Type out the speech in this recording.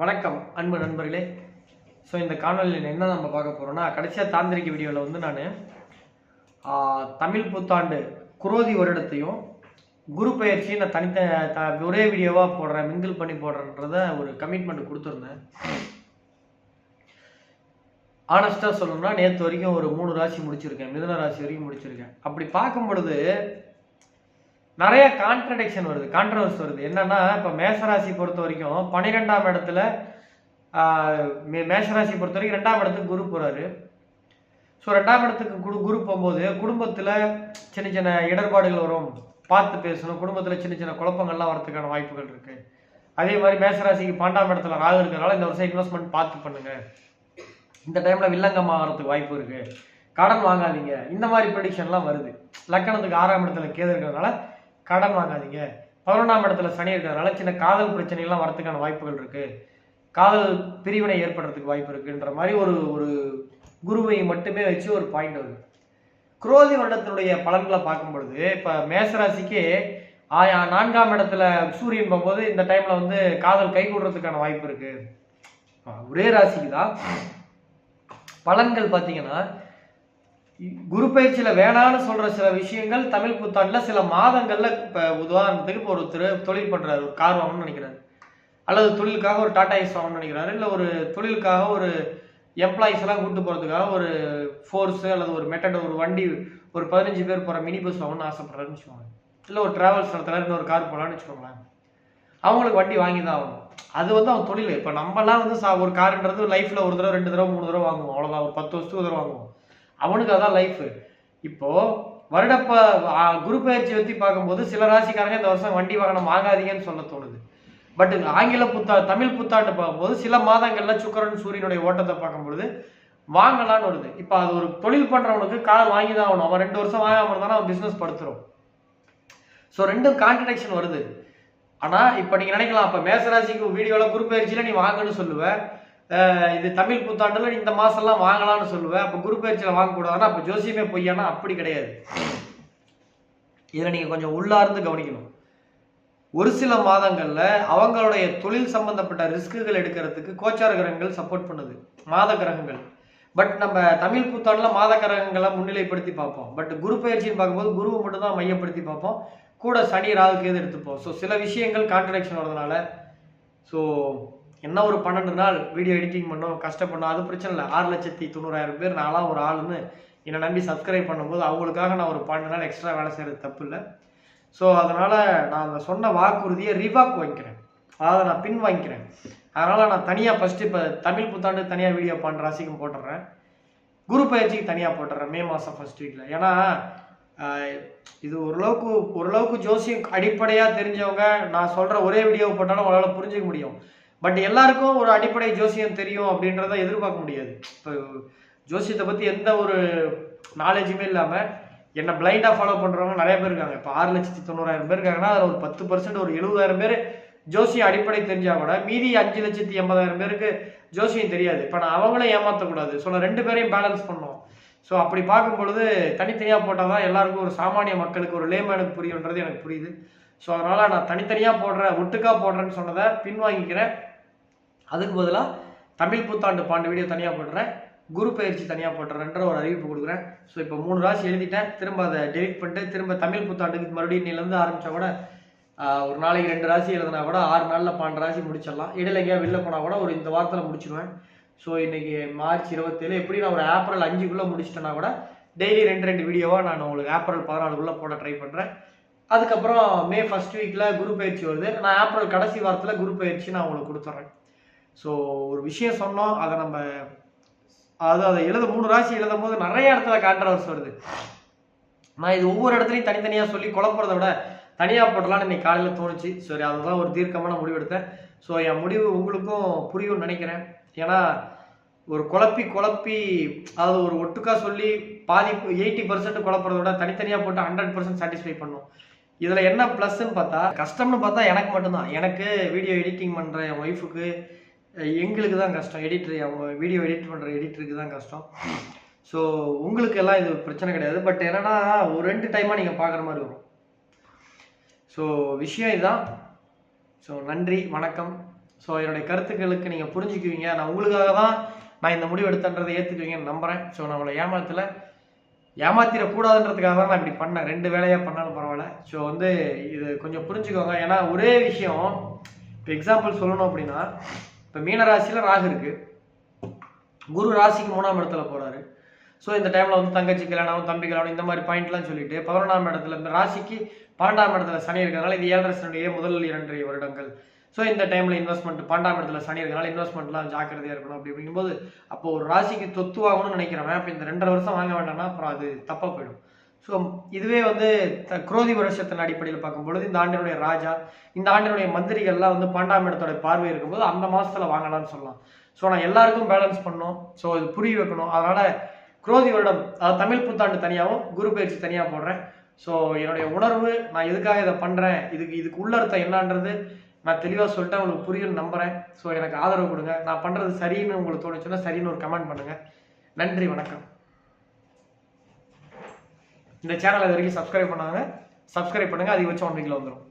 வணக்கம் அன்பு நண்பர்களே. ஸோ இந்த காணொலியில் என்ன நம்ம பார்க்க போகிறோம்னா கடைசியாக தாந்திரிக்க வீடியோவில் வந்து நான் தமிழ் புத்தாண்டு குரோதி வருடத்தையும் குரு பயிற்சியும் நான் தனித்த ஒரே வீடியோவாக போடுறேன் மிங்கிள் பண்ணி போடுறேன்றத ஒரு கமிட்மெண்ட் கொடுத்துருந்தேன். ஆனஸ்ட்டாக சொல்லணும்னா நேற்று வரைக்கும் ஒரு மூணு ராசி முடிச்சிருக்கேன் மிதன ராசி வரைக்கும் முடிச்சிருக்கேன். அப்படி பார்க்கும் பொழுது நிறைய கான்ட்ரடிக்ஷன் வருது கான்ட்ரவர்ஸ் வருது. என்னன்னா இப்போ மேசராசி பொறுத்த வரைக்கும் பன்னிரெண்டாம் இடத்துல ஆஹ், மேஷராசி பொறுத்த வரைக்கும் ரெண்டாம் இடத்துக்கு குரு போறாரு. ஸோ ரெண்டாம் இடத்துக்கு குரு குரு போகும்போது குடும்பத்தில் சின்ன சின்ன இடர்பாடுகள் வரும். பார்த்து பேசணும். குடும்பத்தில் சின்ன சின்ன குழப்பங்கள்லாம் வரதுக்கான வாய்ப்புகள் இருக்கு. அதே மாதிரி மேசராசிக்கு பன்னெண்டாம் இடத்துல ராகு இருக்கிறனால இந்த வருஷம் இன்வெஸ்ட்மெண்ட் பார்த்து பண்ணுங்க. இந்த டைம்ல வில்லங்கம் ஆகிறதுக்கு வாய்ப்பு இருக்கு. கடன் வாங்காதீங்க. இந்த மாதிரி ப்ரெடிக்ஷன்லாம் வருது. லக்கணத்துக்கு ஆறாம் இடத்துல கேது இருக்கிறதுனால கடன் வாங்காதீங்க. பதினொன்றாம் இடத்துல சனி இருக்கிறதுனால சின்ன காதல் பிரச்சனைகள்லாம் வரத்துக்கான வாய்ப்புகள் இருக்குது காதல் பிரிவினை ஏற்படுறதுக்கு வாய்ப்பு இருக்குன்ற மாதிரி ஒரு ஒரு குருவை மட்டுமே வச்சு ஒரு பாயிண்ட் வருது. குரோதி வருடத்தினுடைய பலன்களை பார்க்கும் பொழுது இப்போ மேசராசிக்கு ஆயா நான்காம் இடத்துல சூரியன் போகும்போது இந்த டைமில் வந்து காதல் கை கூடுறதுக்கான வாய்ப்பு இருக்குது ஒரே ராசிக்கு தான் பலன்கள் பார்த்தீங்கன்னா குரு பயிற்சியில் வேணான்னு சொல்கிற சில விஷயங்கள் தமிழ் புத்தாண்டில் சில மாதங்களில் இப்போ உதாரணத்துக்கு இப்போ ஒருத்தர் தொழில் பண்ணுறாரு ஒரு கார் வாங்கணும்னு நினைக்கிறாரு. அல்லது தொழிலுக்காக ஒரு டாடா ஏஸ் வாங்கணும்னு நினைக்கிறாரு. இல்லை ஒரு தொழிலுக்காக ஒரு எம்ப்ளாயிஸ் எல்லாம் கூட்டு போகிறதுக்காக ஒரு ஃபோர்ஸ் அல்லது ஒரு மெட்டட் ஒரு வண்டி ஒரு பதினஞ்சு பேர் போகிற மினி பஸ் வாங்கணும்னு ஆசைப்படுறாருன்னு வச்சுக்கோங்க இல்லை ஒரு டிராவல்ஸ் நடத்துறாரு இன்னொரு கார் போகலான்னு வச்சுக்கோங்களேன். அவங்களுக்கு வண்டி வாங்கி தான் ஆகணும். அது வந்து அவன் தொழில். இப்போ நம்மலாம் வந்து சா ஒரு காருன்றது லைஃப்ல ஒரு தடவை ரெண்டு தடவை மூணு தடவை வாங்குவோம். அவ்வளோதான் ஒரு பத்து வருஷத்துக்கு ஒரு தடவை வாங்குவோம். அவனுக்கு அதான் லைஃப் இப்போ வருடப்ப குரு பயிற்சி பற்றி பார்க்கும்போது சில ராசிக்காரங்க இந்த வருஷம் வண்டி வாகனம் வாங்காதீங்கன்னு சொல்ல தோணுது. பட் ஆங்கில புத்தா தமிழ் புத்தாண்டு பார்க்கும்போது சில மாதங்கள்ல சுக்கரன் சூரியனுடைய ஓட்டத்தை பார்க்கும்பொழுது வாங்கலாம்னு வருது. இப்போ அது ஒரு தொழில் பண்றவனுக்கு கார் வாங்கி தான் ஆகணும். அவன் ரெண்டு வருஷம் வாங்காம இருந்தானா அவன் பிசினஸ் படுத்துரும். ஸோ ரெண்டும் கான்ட்ரடிக்ஷன் வருது. ஆனா இப்போ நீங்க நினைக்கலாம் அப்ப மேசராசிக்கு வீடியோல குரு பயிற்சியில நீ வாங்கன்னு சொல்லுவேன் இது தமிழ் புத்தாண்டுல இந்த மாசம்லாம் வாங்கலாம்னு சொல்லுவேன் அப்ப குரு பயிற்சியில வாங்கக்கூடாதுன்னா அப்ப ஜோசியமே பொய்யானா? அப்படி கிடையாது. இதுல நீங்க கொஞ்சம் உள்ளார்ந்து கவனிக்கணும். ஒரு சில மாதங்கள்ல அவங்களுடைய தொழில் சம்பந்தப்பட்ட ரிஸ்க்குகள் எடுக்கிறதுக்கு கோச்சார கிரகங்கள் சப்போர்ட் பண்ணுது. மாத கிரகங்கள். பட் நம்ம தமிழ் புத்தாண்டுல மாத கிரகங்களை முன்னிலைப்படுத்தி பார்ப்போம். பட் குரு பயிற்சின்னு பார்க்கும்போது குருவை மட்டும்தான் மையப்படுத்தி பார்ப்போம். கூட சனி ராகு எது எடுத்துப்போம். ஸோ சில விஷயங்கள் கான்ட்ரடிக்ஷன் வரதுனால ஸோ என்ன ஒரு பன்னெண்டு நாள் வீடியோ எடிட்டிங் பண்ணோம் கஷ்டப்படணும் அது பிரச்சனை இல்லை. ஆறு லட்சத்தி தொண்ணூறாயிரம் பேர் நான்லாம் ஒரு ஆளுன்னு என்னை நம்பி சப்ஸ்கிரைப் பண்ணும்போது அவங்களுக்காக நான் ஒரு பன்னெண்டு நாள் எக்ஸ்ட்ரா வேலை செய்கிறது தப்பு இல்லை ஸோ அதனால் நான் அந்த சொன்ன வாக்குறுதியை ரிவாக் வாங்கிக்கிறேன். அதாவது நான் பின் வாங்கிக்கிறேன். அதனால் நான் தனியாக ஃபஸ்ட்டு இப்போ தமிழ் புத்தாண்டு தனியாக வீடியோ பண்ணுற ராசிக்கும் போட்டுடுறேன் குரு பயிற்சிக்கு தனியாக போட்டுறேன் மே மாதம் ஃபர்ஸ்ட் வீக்கில் ஏன்னா இது ஓரளவுக்கு ஓரளவுக்கு ஜோசியம் அடிப்படையாக தெரிஞ்சவங்க நான் சொல்கிற ஒரே வீடியோ போட்டாலும் உங்களால் புரிஞ்சுக்க முடியும். பட் எல்லாருக்கும் ஒரு அடிப்படை ஜோசியம் தெரியும் அப்படின்றத எதிர்பார்க்க முடியாது. இப்போ ஜோசியத்தை பற்றி எந்த ஒரு நாலேஜுமே இல்லாமல் என்னை பிளைண்டாக ஃபாலோ பண்ணுறவங்க நிறைய பேர் இருக்காங்க. இப்போ ஆறு லட்சத்தி தொண்ணூறாயிரம் பேர் இருக்காங்கன்னா அதில் ஒரு பத்து பர்சன்ட் ஒரு எழுபதாயிரம் பேர் ஜோசியம் அடிப்படை தெரிஞ்சால் கூட மீதி அஞ்சு லட்சத்தி எண்பதாயிரம் பேருக்கு ஜோசியம் தெரியாது. இப்போ நான் அவங்களே ஏமாற்றக்கூடாது ஸோ நான் ரெண்டு பேரையும் பேலன்ஸ் பண்ணோம் ஸோ அப்படி பார்க்கும் பொழுது தனித்தனியாக போட்டால் தான் எல்லாருக்கும் ஒரு சாமானிய மக்களுக்கு ஒரு லேமேனுக்கு புரியுன்றது எனக்கு புரியுது. ஸோ அதனால் நான் தனித்தனியாக போடுறேன் ஒட்டுக்காக போடுறேன்னு சொன்னதை பின்வாங்கிக்கிறேன். அதுக்கு பதிலாக தமிழ் புத்தாண்டு பாண்டு வீடியோ தனியாக போடுறேன். குரு பயிற்சி தனியாக போட்டுறேன்ற ஒரு அறிவிப்பு கொடுக்குறேன். ஸோ இப்போ மூணு ராசி எழுதிட்டேன். திரும்ப அதை டெலிட் பண்ணிட்டு திரும்ப தமிழ் புத்தாண்டுக்கு மறுபடியும் நீலேருந்து ஆரம்பித்தா கூட ஒரு நாளைக்கு ரெண்டு ராசி எழுதினா கூட ஆறு நாளில் பன்னெண்டு ராசி முடிச்சிடலாம். இடையில எங்கேயா வெளில போனால் கூட ஒரு இந்த வாரத்தில் முடிச்சிடுவேன் ஸோ இன்றைக்கி மார்ச் இருபத்தேழு எப்படி நான் ஒரு ஏப்ரல் அஞ்சுக்குள்ளே முடிச்சிட்டேன்னா கூட டெய்லி ரெண்டு ரெண்டு வீடியோவாக நான் உங்களுக்கு ஏப்ரல் பதினாலுக்குள்ளே போட ட்ரை பண்ணுறேன் அதுக்கப்புறம் மே ஃபர்ஸ்ட் வீக்கில் குரு பயிற்சி வருது. நான் ஏப்ரல் கடைசி வாரத்தில் குரு பயிற்சி நான் உங்களுக்கு கொடுத்துட்றேன் ஸோ ஒரு விஷயம் சொன்னோம் அதை நம்ம அது அதை எழுத மூணு ராசி எழுதும் போது நிறைய இடத்துல கான்ட்ரவர்ஸ் வருது. நான் இது ஒவ்வொரு இடத்துலையும் தனித்தனியாக சொல்லி குழப்பறத விட தனியாக போட்டலாம்னு இன்னைக்கு காலையில் தோணுச்சு. சரி அதுதான் ஒரு தீர்க்கமான முடிவு எடுத்தேன் ஸோ என் முடிவு உங்களுக்கும் புரியும்னு நினைக்கிறேன். ஏன்னா ஒரு குழப்பி குழப்பி அதாவது ஒரு ஒட்டுக்கா சொல்லி பாதி எயிட்டி பர்சன்ட் குழப்பறத விட தனித்தனியாக போட்டு ஹண்ட்ரட் பர்சன்ட் சாட்டிஸ்ஃபை பண்ணும். இதில் என்ன ப்ளஸ்ன்னு பார்த்தா கஷ்டம்னு பார்த்தா எனக்கு மட்டும்தான். எனக்கு வீடியோ எடிட்டிங் பண்ணுற என் ஒய்ஃபுக்கு எங்களுக்கு தான் கஷ்டம். எடிட்டர் அவங்க வீடியோ எடிட் பண்ணுற எடிட்டருக்கு தான் கஷ்டம். ஸோ உங்களுக்கு எல்லாம் இது பிரச்சனை கிடையாது. பட் என்னன்னா ஒரு ரெண்டு டைமாக நீங்கள் பார்க்குற மாதிரி வரும். ஸோ விஷயம் இதுதான். ஸோ நன்றி வணக்கம். ஸோ என்னுடைய கருத்துக்களுக்கு நீங்கள் புரிஞ்சுக்குவீங்க. நான் உங்களுக்காக தான் நான் இந்த முடிவு எடுத்தன்றதை ஏற்றுக்குவீங்கன்னு நம்புகிறேன் ஸோ நான் உங்களை ஏமாத்திடக்கூடாதுன்றதுக்காக தான் நான் இப்படி பண்ணேன். ரெண்டு வேலையாக பண்ணாலும் பரவாயில்ல. ஸோ வந்து இது கொஞ்சம் புரிஞ்சுக்கோங்க. ஏன்னா ஒரே விஷயம் இப்போ எக்ஸாம்பிள் சொல்லணும் அப்படின்னா இப்போ மீன ராசியில் ராகு இருக்குது குரு ராசிக்கு மூணாம் இடத்துல போகிறாரு ஸோ இந்த டைமில் வந்து தங்கச்சி கல்யாணம் தம்பி கல்யாணம் இந்த மாதிரி பாயிண்ட்லாம் சொல்லிட்டு பதினொன்றாம் இடத்துல இந்த ராசிக்கு பன்னெண்டாம் இடத்துல சனி இருக்கிறதுனால இது ஏழரை சனியுடைய முதல் இரண்டரை வருடங்கள். ஸோ இந்த டைமில் இன்வெஸ்ட்மெண்ட் பன்னெண்டாம் இடத்துல சனி இருக்கிறதுனால இன்வெஸ்ட்மெண்ட்லாம் ஜாக்கிரதையாக இருக்கணும் அப்படி அப்படிங்கும்போது அப்போ ஒரு ராசிக்கு சொத்து வாங்கணும்னு நினைக்கிறவன் அப்போ இந்த ரெண்டரை வருஷம் வாங்க வேண்டாம்னா அப்புறம் அது தப்பாக போயிடும். ஸோ இதுவே வந்து த- குரோதி வருஷத்தின் அடிப்படையில் பார்க்கும்பொழுது இந்த ஆண்டினுடைய ராஜா இந்த ஆண்டினுடைய மந்திரிகள்லாம் வந்து பன்னெண்டாம் இடத்தோட பார்வை இருக்கும்போது அந்த மாதத்தில் வாங்கலாம்னு சொல்லலாம். ஸோ நான் எல்லாருக்கும் பேலன்ஸ் பண்ணணும். ஸோ இது புரிய வைக்கணும். அதனால் குரோதி வருடம் அதாவது தமிழ் புத்தாண்டு தனியாகவும் குரு பயிற்சி தனியாக போடுறேன். ஸோ என்னுடைய உணர்வு நான் எதுக்காக இதை பண்ணுறேன் இதுக்கு இதுக்கு உள்ளர்த்தம் என்னன்றது நான் தெளிவாக சொல்லிட்டேன் உங்களுக்கு புரியும்னு நம்புகிறேன் ஸோ எனக்கு ஆதரவு கொடுங்க. நான் பண்ணுறது சரின்னு உங்களுக்கு தோணுச்சுன்னா சரின்னு ஒரு கமெண்ட் பண்ணுங்கள் நன்றி வணக்கம். இந்த சேனலை இது வரைக்கும் சப்ஸ்கிரைப் பண்ணாங்க சப்ஸ்கிரைப் பண்ணுங்கள் அதிகபட்சம் ஒன் வீக்கில் வந்துடும்